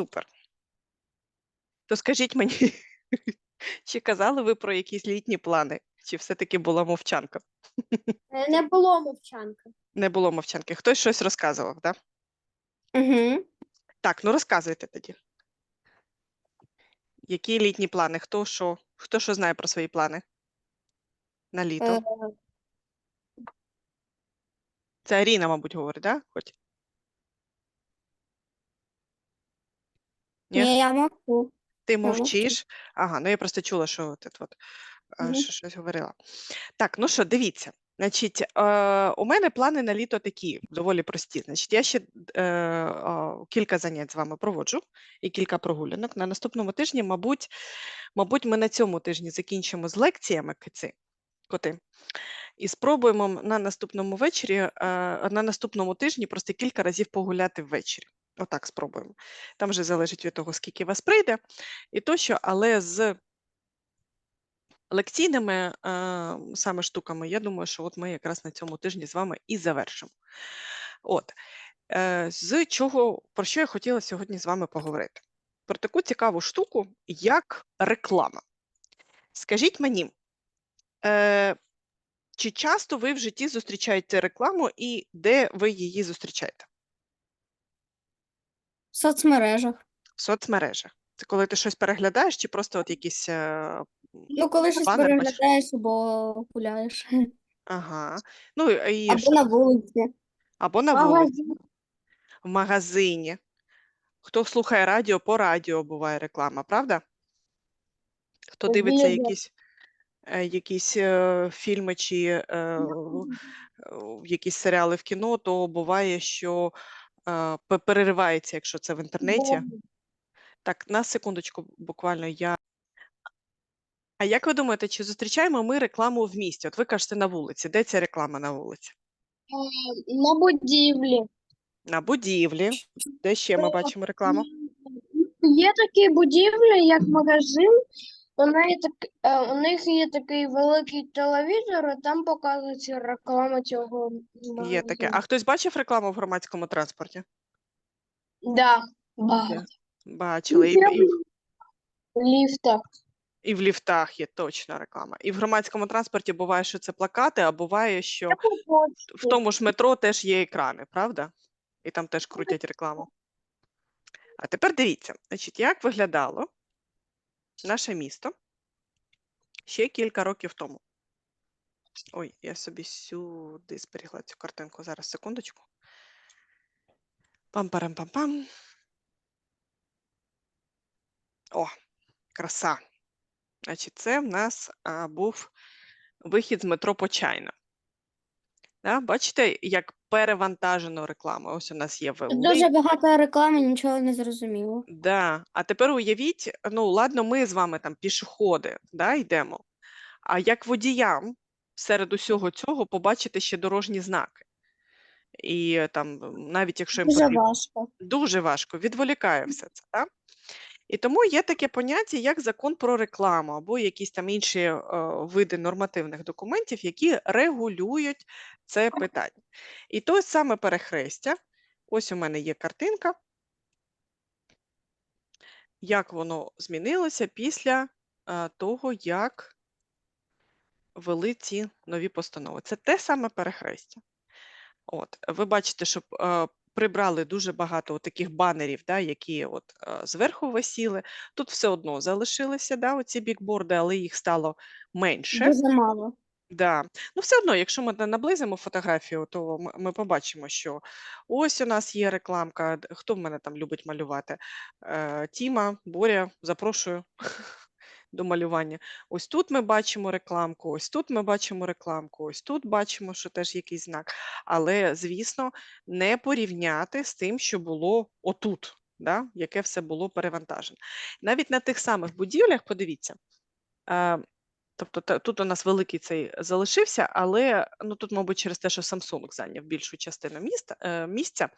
Супер. То скажіть мені, чи казали ви про якісь літні плани, чи все-таки була мовчанка? Е, Не було мовчанки. Не було мовчанки. Хтось щось розказував, так? Угу. Так, ну розказуйте тоді. Які літні плани? Хто що? Хто що знає про свої плани? На літо. Е, Це Аріна, мабуть, говорить, так? Хоч? Ні? Ні, я мовчу. Ти мовчиш? Ага, ну я просто чула, що от, от, от, е, що щось говорила. Так, ну що, дивіться. Значить, е, у мене плани на літо такі, доволі прості. Значить, я ще е, е, кілька занять з вами проводжу і кілька прогулянок. На наступному тижні, мабуть, мабуть, ми на цьому тижні закінчимо з лекціями киці, коти. І спробуємо на наступному вечорі, е, на наступному тижні просто кілька разів погуляти ввечері. Отак спробуємо. Там вже залежить від того, скільки вас прийде і тощо, але з лекційними е, саме штуками, я думаю, що от ми якраз на цьому тижні з вами і завершимо. От. Е, з чого, про що я хотіла сьогодні з вами поговорити? Про таку цікаву штуку, як реклама. Скажіть мені, е, чи часто ви в житті зустрічаєте рекламу і де ви її зустрічаєте? В соцмережах. В соцмережах. Це коли ти щось переглядаєш, чи просто от якісь. е, Ну, коли щось банер бачиш? переглядаєш або гуляєш. Ага. Ну і Або що? на вулиці. або на вулиці, в магазині. Хто слухає радіо, по радіо буває реклама, правда? Хто По дивиться відео. якісь, е, якісь е, фільми чи е, в- в- якісь серіали в кіно, то буває, що е, переривається, якщо це в інтернеті. Так, на секундочку, буквально я. А як ви думаєте, чи зустрічаємо ми рекламу в місті? От ви кажете на вулиці. Де ця реклама на вулиці? На будівлі. На будівлі. Де ще ми бачимо рекламу? Є такі будівлі, як магазин. У, неї так, е, у них є такий великий телевізор, і там показується реклама цього Є таке. А хтось бачив рекламу в громадському транспорті? Да, багато. Бачили. І, і, в- Ліфта. і в ліфтах є точно реклама. І в громадському транспорті буває, що це плакати, а буває, що в тому ж метро теж є екрани, правда? І там теж крутять рекламу. А тепер дивіться, значить, як виглядало наше місто ще кілька років тому. Ой, я собі сюди зберігла цю картинку. Зараз секундочку. Пам-парам-пам-пам. О, краса. Значить, це в нас а, був вихід з метро Почайна. Да? Бачите, як перевантажено реклама. Ось у нас є великий. Дуже багато реклами, нічого не зрозуміло. Да. А тепер уявіть, ну ладно, ми з вами там пішоходи, да, йдемо. А як водіям серед усього цього побачити ще дорожні знаки. І там, навіть якщо їм Дуже потрібно, важко. дуже важко, відволікає все це. Да? І тому є таке поняття, як закон про рекламу або якісь там інші е, види нормативних документів, які регулюють це питання. І то саме перехрестя. Ось у мене є картинка, як воно змінилося після е, того, як ввели ці нові постанови. Це те саме перехрестя. От, ви бачите, що е, прибрали дуже багато от таких банерів, да, які от, е, зверху висіли. Тут все одно залишилися да, оці бікборди, але їх стало менше. Дуже мало. Да. Ну, все одно, якщо ми наблизимо фотографію, то ми, ми побачимо, що ось у нас є рекламка. Хто в мене там любить малювати? Е, Тіма, Боря, запрошую до малювання. Ось тут ми бачимо рекламку, ось тут ми бачимо рекламку, ось тут бачимо, що теж якийсь знак. Але, звісно, не порівняти з тим, що було отут, да? яке все було перевантажено. Навіть на тих самих будівлях, подивіться. Тобто тут у нас великий цей залишився, але ну тут, мабуть, через те, що Samsung зайняв більшу частину міста, е, місця,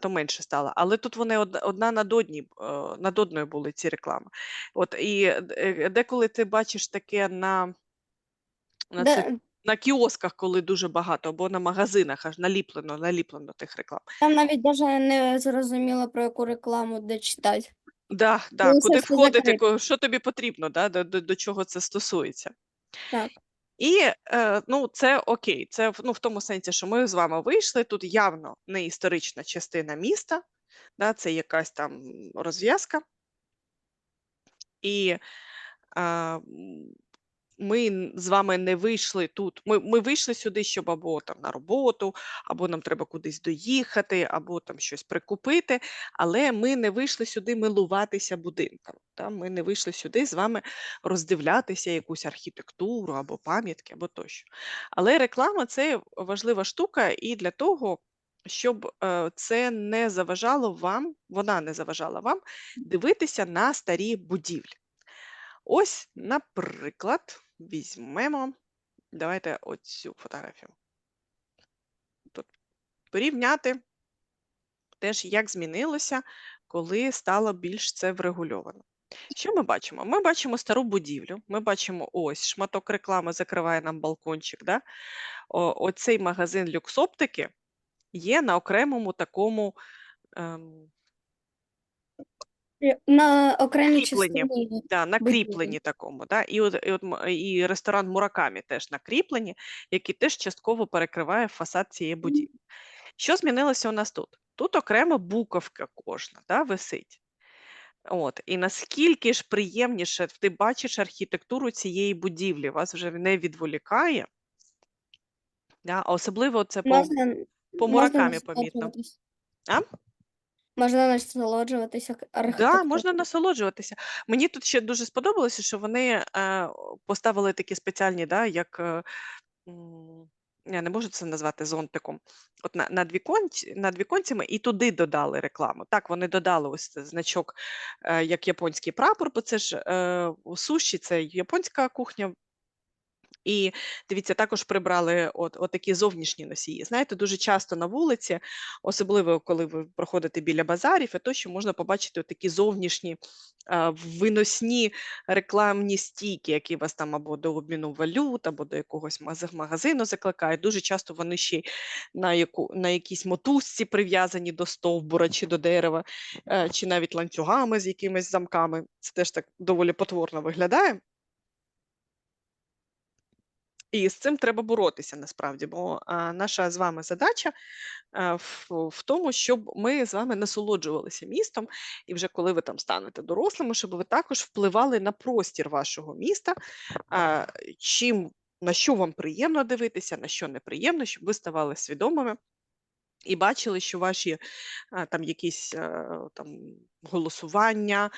то менше стало. Але тут вони одна над, одній, е, над одною були ці реклами. От і е, деколи ти бачиш таке на, на цих Де, на кіосках, коли дуже багато, або на магазинах аж наліплено, наліплено тих реклам. Там навіть даже не зрозуміло, про яку рекламу де читати. Да, да, куди все входити, закрито. ко- що тобі потрібно, да, до, до, до чого це стосується. Так. І е, ну, це окей, це в- ну, в тому сенсі, що ми з вами вийшли. Тут явно не історична частина міста, да, це якась там розв'язка. І а, м, ми з вами не вийшли тут. Ми, ми вийшли сюди, щоб або там на роботу, або нам треба кудись доїхати, або там щось прикупити. Але ми не вийшли сюди милуватися будинком. Та? Ми не вийшли сюди з вами роздивлятися якусь архітектуру або пам'ятки, або тощо. Але реклама це важлива штука, і для того, щоб е, це не заважало вам, вона не заважала вам дивитися на старі будівлі. Ось, наприклад, візьмемо, давайте оцю фотографію. Тут порівняти теж, як змінилося, коли стало більш це врегульовано. Що ми бачимо? Ми бачимо стару будівлю, ми бачимо ось шматок реклами закриває нам балкончик. Да? О, оцей магазин люксоптики є на окремому такому ем, На окремій Кріплення. частині. Да, на кріпленні такому, да. І от, і от м- і ресторан Муракамі теж на кріпленні, який теж частково перекриває фасад цієї будівлі. Що змінилося у нас тут? Тут окрема буковка кожна, да, висить. От, і наскільки ж приємніше ти бачиш архітектуру цієї будівлі, вас вже не відволікає. Да, а особливо це по, Можна, по можна Муракамі помітно. А? Можна насолоджуватися Да, архітектурою. можна насолоджуватися. Мені тут ще дуже сподобалося, що вони е, поставили такі спеціальні, да, як е, я не можу це назвати зонтиком. От на, над, віконці, над віконцями і туди додали рекламу. Так, вони додали ось значок е, як японський прапор, бо це ж е, суші, це японська кухня. І дивіться, також прибрали от, от такі зовнішні носії. Знаєте, дуже часто на вулиці, особливо коли ви проходите біля базарів, і то, що можна побачити такі зовнішні а, виносні рекламні стійки, які вас там або до обміну валют, або до якогось магазину закликають. Дуже часто вони ще й на, яку, на якійсь мотузці прив'язані до стовбура чи до дерева, е, чи навіть ланцюгами з якимись замками. Це теж так доволі потворно виглядає. І з цим треба боротися насправді, бо наша з вами задача в, тому, щоб ми з вами насолоджувалися містом, і вже коли ви там станете дорослими, щоб ви також впливали на простір вашого міста, чим на що вам приємно дивитися, на що неприємно, щоб ви ставали свідомими. І бачили, що ваші там якісь там голосування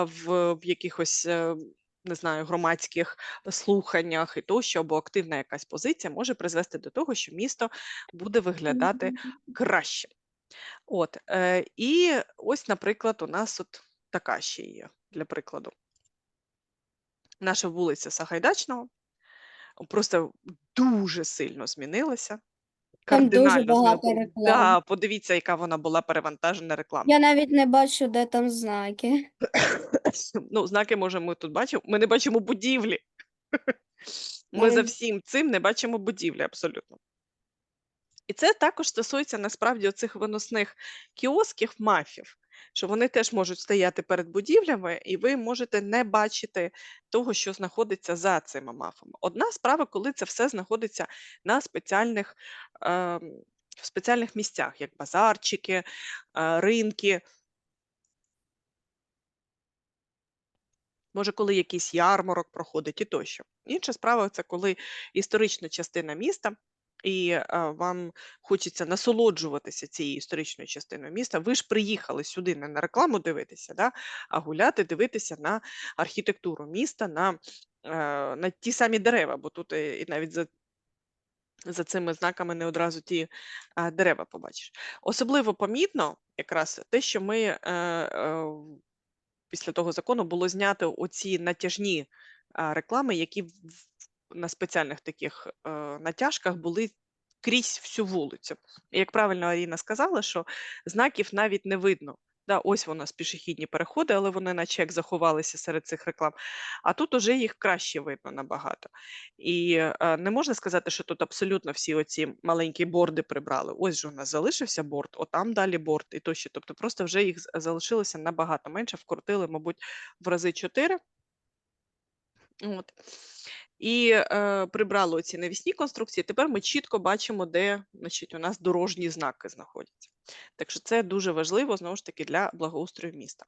в, в якихось е, не знаю, громадських слуханнях і тощо, або активна якась позиція може призвести до того, що місто буде виглядати краще. От, е, і ось, наприклад, у нас от така ще є для прикладу. Наша вулиця Сагайдачного просто дуже сильно змінилася. Там дуже Кардинально багато реклам. Да, подивіться, яка вона була перевантажена рекламою. Я навіть не бачу, де там знаки. Ну, знаки, може, ми тут бачимо. Ми не бачимо будівлі. Ми за всім цим не бачимо будівлі абсолютно. І це також стосується насправді оцих виносних кіосків, мафів, що вони теж можуть стояти перед будівлями, і ви можете не бачити того, що знаходиться за цими мафами. Одна справа, коли це все знаходиться на спеціальних, ем, в спеціальних місцях, як базарчики, е, ринки. Може, коли якийсь ярмарок проходить і тощо. Інша справа це коли історична частина міста, і вам хочеться насолоджуватися цією історичною частиною міста. Ви ж приїхали сюди не на рекламу дивитися, да, а гуляти, дивитися на архітектуру міста, на, е, на ті самі дерева, бо тут е, і навіть за. За цими знаками не одразу ті а, дерева побачиш. Особливо помітно якраз те, що ми е, е, після того закону було знято оці натяжні реклами, які на спеціальних таких е, натяжках були крізь всю вулицю. І як правильно Аріна сказала, що знаків навіть не видно. Да, ось у нас пішохідні переходи, але вони наче як заховалися серед цих реклам. А тут уже їх краще видно набагато. І е, не можна сказати, що тут абсолютно всі оці маленькі борди прибрали. Ось же у нас залишився борд, отам далі борд і тощо. Тобто просто вже їх залишилося набагато менше, вкрутили, мабуть, в рази 4. От. І е, прибрали ці навісні конструкції. Тепер ми чітко бачимо, де значить, у нас дорожні знаки знаходяться. Так що це дуже важливо знову ж таки для благоустрою міста.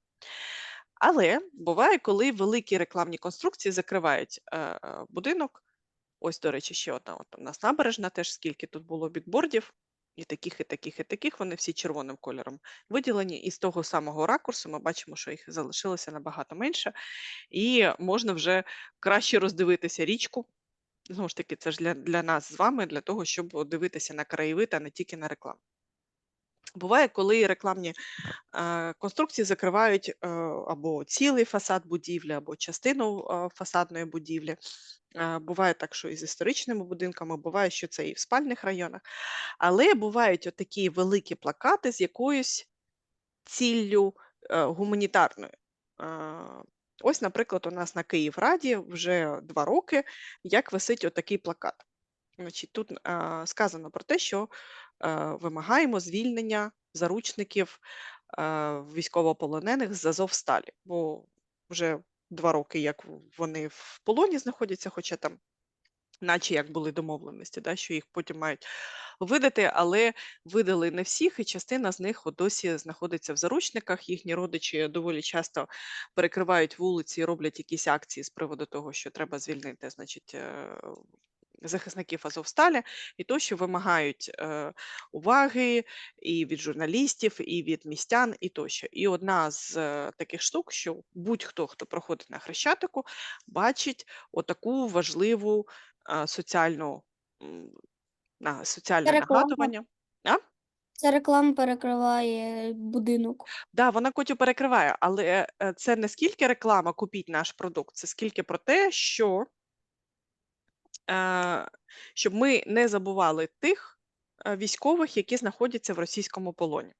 Але буває, коли великі рекламні конструкції закривають е, будинок. Ось, до речі, ще одна. От у нас набережна, теж скільки тут було бікбордів, і таких, і таких, і таких. Вони всі червоним кольором виділені. І з того самого ракурсу ми бачимо, що їх залишилося набагато менше, і можна вже краще роздивитися річку. Знову ж таки, це ж для, для нас з вами, для того, щоб дивитися на краєвид, а не тільки на рекламу. Буває, коли рекламні е, конструкції закривають е, або цілий фасад будівлі, або частину е, фасадної будівлі. Буває так, що і з історичними будинками, буває, що це і в спальних районах. Але бувають отакі великі плакати з якоюсь ціллю е, гуманітарною. Ось, наприклад, у нас на Київраді вже два роки, як висить отакий плакат. Значить, тут сказано про те, що е, вимагаємо звільнення заручників е, військовополонених з Азовсталі, бо вже два роки, як вони в полоні знаходяться, хоча там, наче як були домовленості, да, що їх потім мають видати, але видали не всіх, і частина з них досі знаходиться в заручниках. Їхні родичі доволі часто перекривають вулиці роблять якісь акції з приводу того, що треба звільнити, значить. Захисників Азовсталі, і то, що вимагають е, уваги і від журналістів, і від містян, і тощо. І одна з е, таких штук, що будь-хто, хто проходить на Хрещатику, бачить отаку важливу е, соціальну соціальне реклама. нагадування. Ця реклама перекриває будинок. Да, вона Котю перекриває, але це не скільки реклама купіть наш продукт, це скільки про те, що щоб ми не забували тих е, військових, які знаходяться в російському полоні.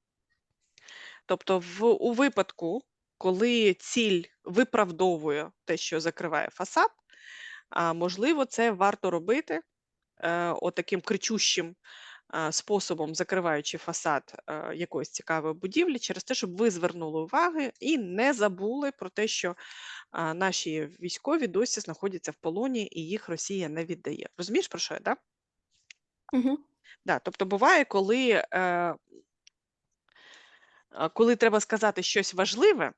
Тобто, в, у випадку, коли ціль виправдовує те, що закриває фасад, можливо, це варто робити е, отаким кричущим е, способом, закриваючи фасад якоїсь цікавої будівлі, через те, щоб ви звернули уваги і не забули про те, що наші військові досі знаходяться в полоні і їх Росія не віддає. Розумієш про що я, да? Угу. Да, тобто буває, коли, е, коли треба сказати щось важливе,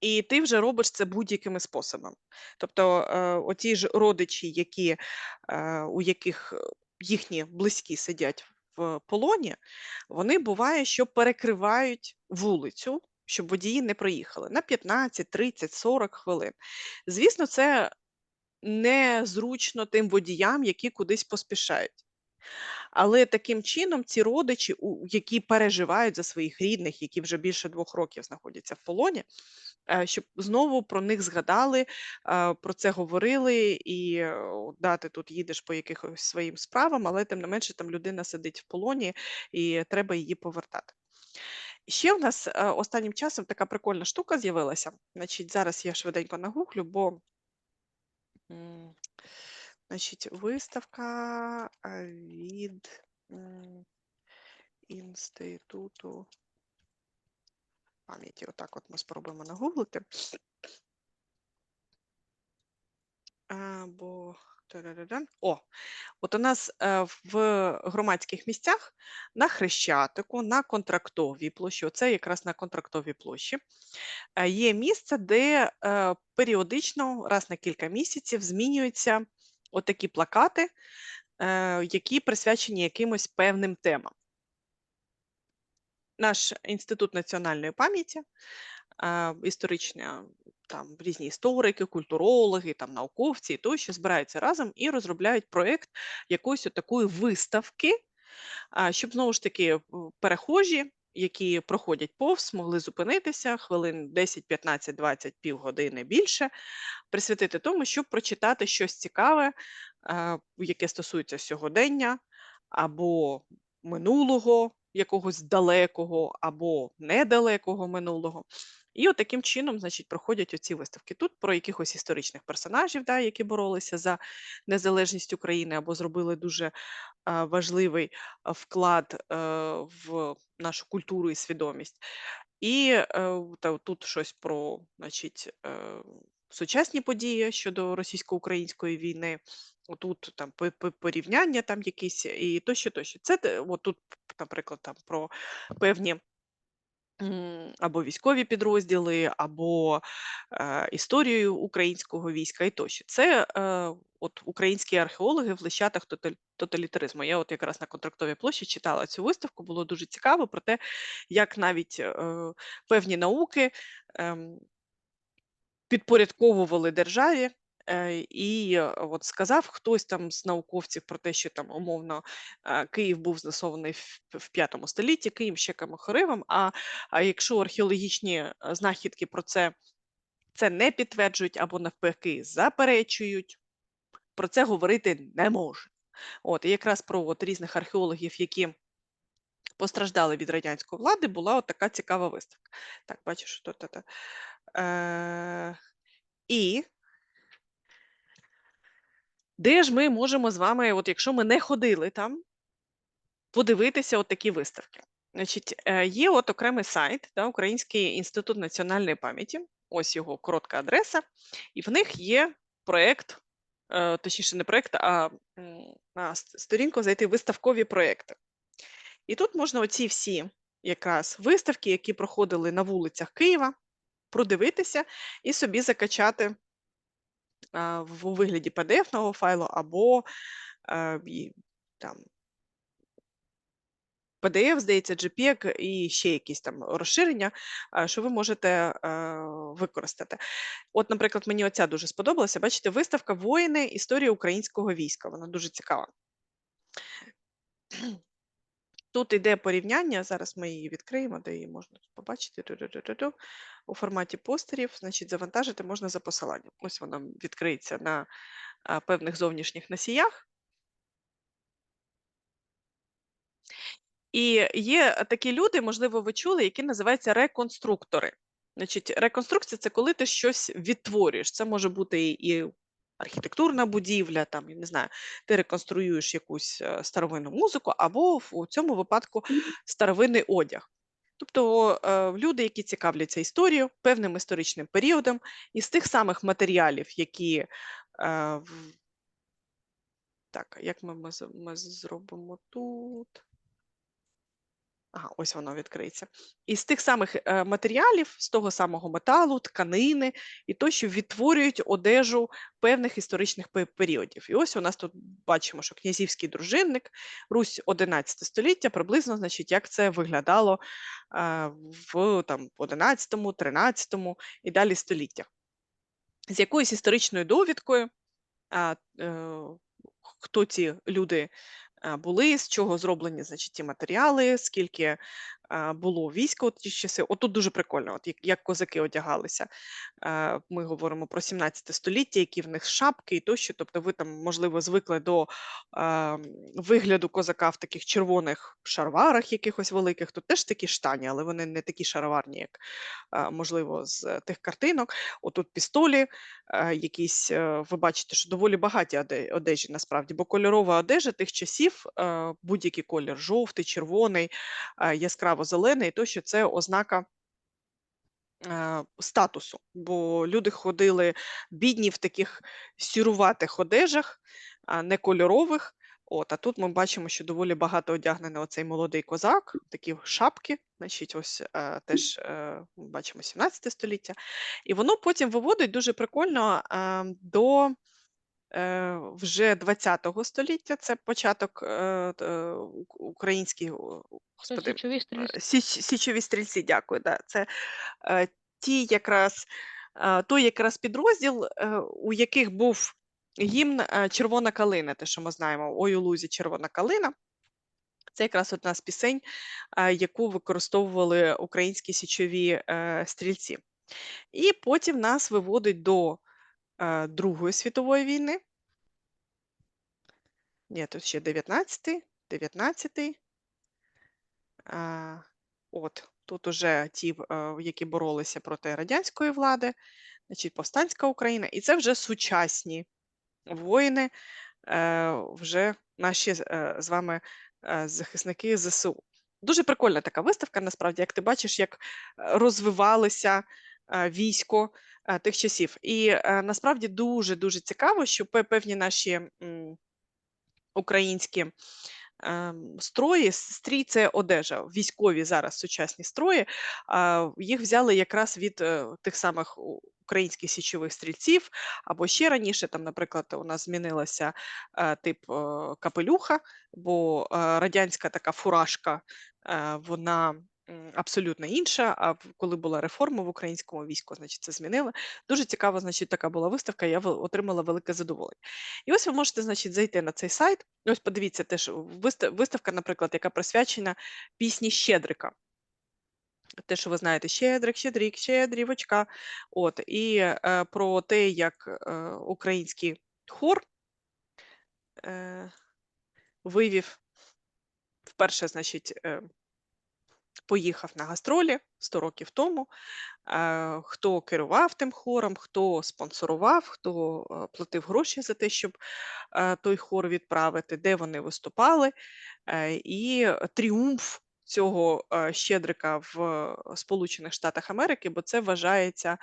і ти вже робиш це будь-якими способами. Тобто, е, оті ж родичі, які, е, у яких їхні близькі сидять в полоні, вони буває, що перекривають вулицю, щоб водії не проїхали на 15, 30, 40 хвилин. Звісно, це незручно тим водіям, які кудись поспішають. Але таким чином ці родичі, які переживають за своїх рідних, які вже більше двох років знаходяться в полоні, е, щоб знову про них згадали, е, про це говорили, і е, да, ти тут їдеш по якихось своїм справам, але тим не менше там людина сидить в полоні і треба її повертати. Ще в нас е, останнім часом така прикольна штука з'явилася. Значить, зараз я швиденько нагуглю, бо значить, виставка від інституту пам'яті. Отак от ми спробуємо нагуглити. Або. О, от у нас е, в громадських місцях на Хрещатику, на контрактовій площі, оце якраз на контрактовій площі, е, є місце, де е, періодично, раз на кілька місяців, змінюються отакі плакати, які присвячені якимось певним темам. Наш інститут національної пам'яті, історична там різні історики, культурологи, там науковці і тощо збираються разом і розробляють проєкт якоїсь такої виставки, щоб знову ж таки перехожі, які проходять повз, могли зупинитися хвилин 10, 15, 20, півгодини більше, присвятити тому, щоб прочитати щось цікаве, яке стосується сьогодення або минулого, якогось далекого або недалекого минулого. І от таким чином, значить, проходять оці виставки. Тут про якихось історичних персонажів, да, які боролися за незалежність України або зробили дуже а, важливий вклад е, в нашу культуру і свідомість. І е, та, тут щось про значить, е, сучасні події щодо російсько-української війни. Отут там порівняння там якісь і тощо, тощо. Це от тут, наприклад, там про певні або військові підрозділи, або е, історію українського війська і тощо. Це е, от українські археологи в лищатах тоталітаризму. Я от якраз на контрактовій площі читала цю виставку, було дуже цікаво про те, як навіть е, певні науки ем, підпорядковували державі. І е, от сказав хтось там з науковців про те, що там умовно Київ був засований в п'ятому столітті, Київ ще Камохоривом. А, якщо археологічні е, знахідки про це, це не підтверджують або навпаки заперечують, про це говорити не може. От і якраз про от різних археологів, які постраждали від радянської влади, була от така цікава виставка. Так, бачиш, що тут. Е, і де ж ми можемо з вами, от якщо ми не ходили там, подивитися от такі виставки. Значить, е, є от окремий сайт, да, Український інститут національної пам'яті, ось його коротка адреса, і в них є проєкт, е, точніше, не проєкт, а на сторінку зайти виставкові проєкти. І тут можна оці всі якраз виставки, які проходили на вулицях Києва, продивитися і собі закачати у вигляді PDF-ного файлу або там, PDF, здається, JPEG і ще якісь там розширення, що ви можете використати. От, наприклад, мені оця дуже сподобалася. Бачите, виставка Воїни історія українського війська. Вона дуже цікава. Тут йде порівняння. Зараз ми її відкриємо, де її можна побачити. У форматі постерів, значить, завантажити можна за посиланням. Ось вона відкриється на певних зовнішніх носіях. І є такі люди, можливо, ви чули, які називаються реконструктори. Значить, реконструкція це коли ти щось відтворюєш. Це може бути і архітектурна будівля, там, я не знаю, ти реконструюєш якусь е, старовинну музику, або в у цьому випадку старовинний одяг. Тобто е, люди, які цікавляться історією, певним історичним періодом, із тих самих матеріалів, які е, так, як ми, ми, ми зробимо тут. Ага, ось воно відкриється. Із тих самих е, матеріалів, з того самого металу, тканини і то, що відтворюють одежу певних історичних періодів. І ось у нас тут бачимо, що князівський дружинник, Русь 11 століття, приблизно, значить, як це виглядало е, в там, 11, 13 і далі століттях. З якоюсь історичною довідкою, е, хто ці люди були, з чого зроблені значить, ті матеріали, скільки було війська у ті часи. Отут дуже прикольно, от як, як козаки одягалися. Ми говоримо про 17 століття, які в них шапки і тощо. Тобто ви там, можливо, звикли до вигляду козака в таких червоних шароварах якихось великих. Тут теж такі штані, але вони не такі шароварні, як, можливо, з тих картинок. Отут пістолі, якісь, е, ви бачите, що доволі багаті одежі насправді, бо кольорова одежа тих часів, будь-який колір, жовтий, червоний, е, яскраво-зелений, тощо це ознака е, статусу, бо люди ходили бідні в таких сіруватих одежах, не кольорових. От, а тут ми бачимо, що доволі багато одягнений оцей молодий козак, такі шапки, значить, ось е, теж е, бачимо 17 століття. І воно потім виводить дуже прикольно е, до вже 20 століття. Це початок е, е, ук- український, о, Це господи, січові е, стрільці. січ, січові стрільці, дякую. Да. Це е, ті якраз, е, той якраз підрозділ, е, у яких був гімн е, Червона калина, те, що ми знаємо, ой у лузі Червона калина. Це якраз одна з пісень, е, яку використовували українські січові е, стрільці. І потім нас виводить до Другої світової війни. Ні, тут ще 19, 19, Е, От тут уже ті, які боролися проти радянської влади, значить, повстанська Україна, і це вже сучасні воїни, е, вже наші з е, вами е, захисники ЗСУ. Дуже прикольна така виставка, насправді, як ти бачиш, як розвивалося військо тих часів. І е, насправді дуже дуже цікаво, що певні наші українські ем, строї, стрій це одежа, військові зараз сучасні строї, їх взяли якраз від е, тих самих українських січових стрільців, або ще раніше, там, наприклад, у нас змінилася е, тип капелюха, бо радянська така фуражка, вона абсолютно інша. А коли була реформа в українському війську, значить це змінили. Дуже цікава, значить, така була виставка. Я отримала велике задоволення. І ось ви можете, значить, зайти на цей сайт. Ось подивіться, теж виставка, наприклад, яка присвячена пісні Щедрика. Те, що ви знаєте, Щедрик, Щедрик, Щедрівочка. От, і е, про те, як е, український хор е, вивів вперше, значить, е, поїхав на гастролі 100 років тому. Е, хто керував тим хором, хто спонсорував, хто е, платив гроші за те, щоб е, той хор відправити, де вони виступали. І тріумф цього щедрика в Сполучених Штатах Америки, бо це вважається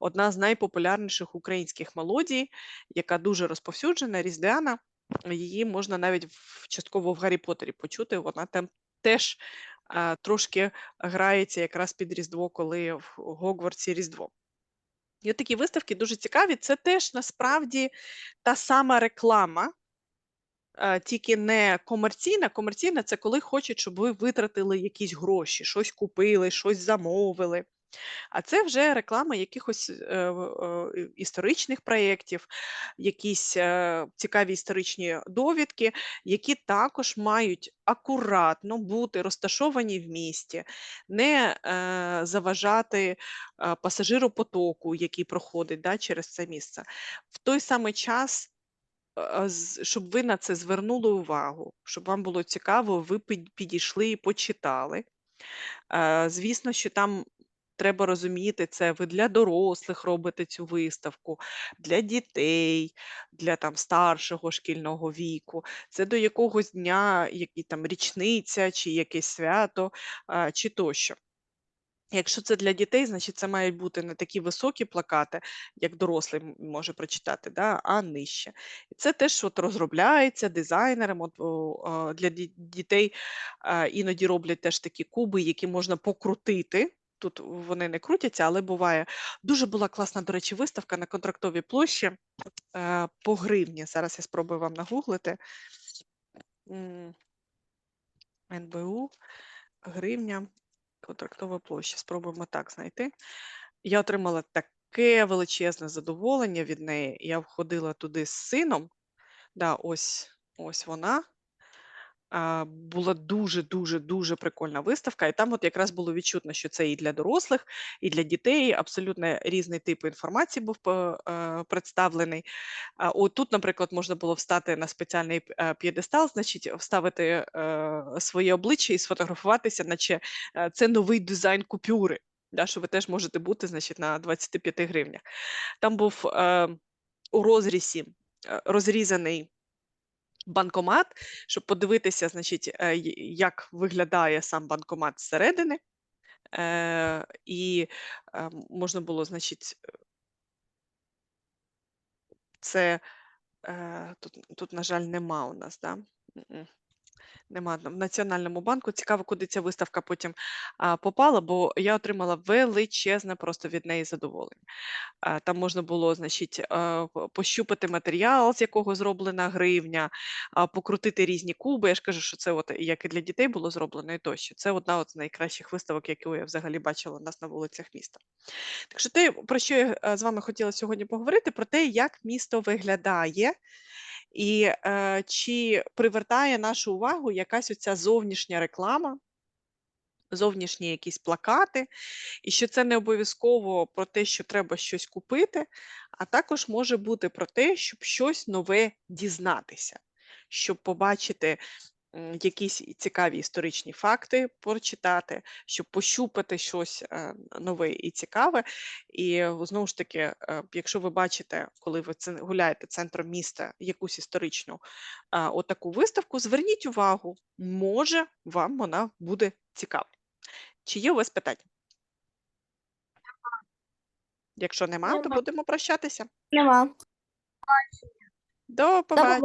одна з найпопулярніших українських мелодій, яка дуже розповсюджена, різдвяна. Її можна навіть частково в Гаррі Поттері почути. Вона там теж трошки грається якраз під Різдво, коли в Гогвартсі Різдво. І от такі виставки дуже цікаві. Це теж насправді та сама реклама, тільки не комерційна. Комерційна це коли хочуть, щоб ви витратили якісь гроші, щось купили, щось замовили. А це вже реклама якихось е, історичних проєктів, якісь е, цікаві історичні довідки, які також мають акуратно бути розташовані в місті, не е, заважати пасажиропотоку, який проходить да, через це місце. В той самий час щоб ви на це звернули увагу, щоб вам було цікаво, ви підійшли і почитали. Звісно, що там треба розуміти, це ви для дорослих робите цю виставку, для дітей, для там старшого шкільного віку. Це до якогось дня, який там річниця, чи якесь свято, чи тощо. Якщо це для дітей, значить це мають бути не такі високі плакати, як дорослий може прочитати, да, а нижче. І це теж от розробляється дизайнером. От, для дітей іноді роблять теж такі куби, які можна покрутити. Тут вони не крутяться, але буває. Дуже була класна, до речі, виставка на контрактовій площі е, по гривні. Зараз я спробую вам нагуглити. НБУ, гривня, контрактова площа. Спробуємо так знайти. Я отримала таке величезне задоволення від неї. Я входила туди з сином. Да, ось, ось вона. Була дуже, дуже, дуже прикольна виставка, і там от якраз було відчутно, що це і для дорослих, і для дітей. Абсолютно різний тип інформації був е, представлений. А, От тут, наприклад, можна було встати на спеціальний е, п'єдестал, значить, вставити е, своє обличчя і сфотографуватися, наче е, це новий дизайн купюри. Да, що ви теж можете бути, значить, на 25 гривнях. Там був е, у розрізі е, розрізаний банкомат, щоб подивитися, значить, е, як виглядає сам банкомат зсередини. Е, і е, можна було, значить, це тут, тут, на жаль, нема у нас, да? Нема в Національному банку. Цікаво, куди ця виставка потім а, попала, бо я отримала величезне просто від неї задоволення. А, Там можна було, значить, по- пощупати матеріал, з якого зроблена гривня, а, покрутити різні куби. Я ж кажу, що це от як і для дітей було зроблено, і тощо. Це одна от з найкращих виставок, яку я взагалі бачила у нас на вулицях міста. Так що те, про що я з вами хотіла сьогодні поговорити, про те, як місто виглядає. І е, чи привертає нашу увагу якась оця зовнішня реклама, зовнішні якісь плакати, і що це не обов'язково про те, що треба щось купити, а також може бути про те, щоб щось нове дізнатися, щоб побачити якісь цікаві історичні факти прочитати, щоб пощупати щось е, нове і цікаве. І знову ж таки, е, якщо ви бачите, коли ви гуляєте центром міста, якусь історичну отаку виставку, зверніть увагу, може вам вона буде цікава. Чи є у вас питання? Якщо нема, то будемо прощатися. Нема. До побачення.